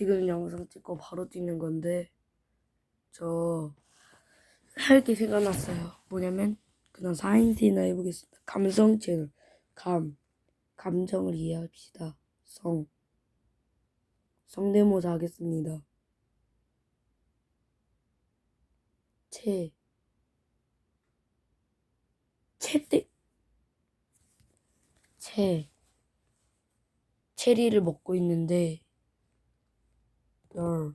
지금 영상 찍고 바로 찍는 건데 저 할 게 생각났어요. 뭐냐면 그냥 사인티나 해보겠습니다. 감성 채널 감 감정을 이해합시다. 성 성대모사 하겠습니다. 채 채떼 채 체리를 먹고 있는데 널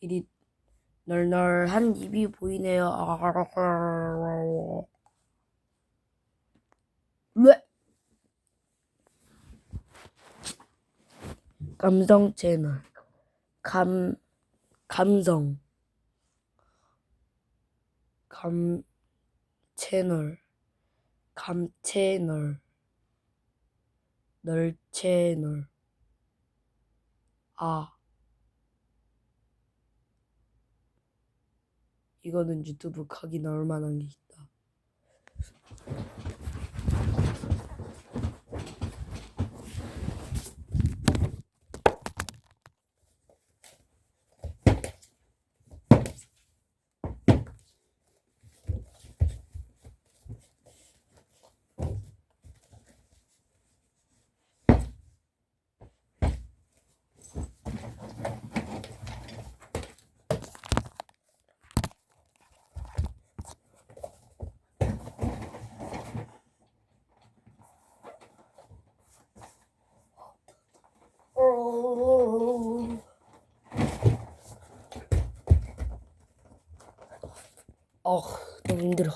이리 널널한 입이 보이네요. 왜? 감성 채널. 감 감성. 감 채널. 감 채널. 널 채널 아 이거는 유튜브 각이 나올 만한 게 있다. 어, 너무 힘들어.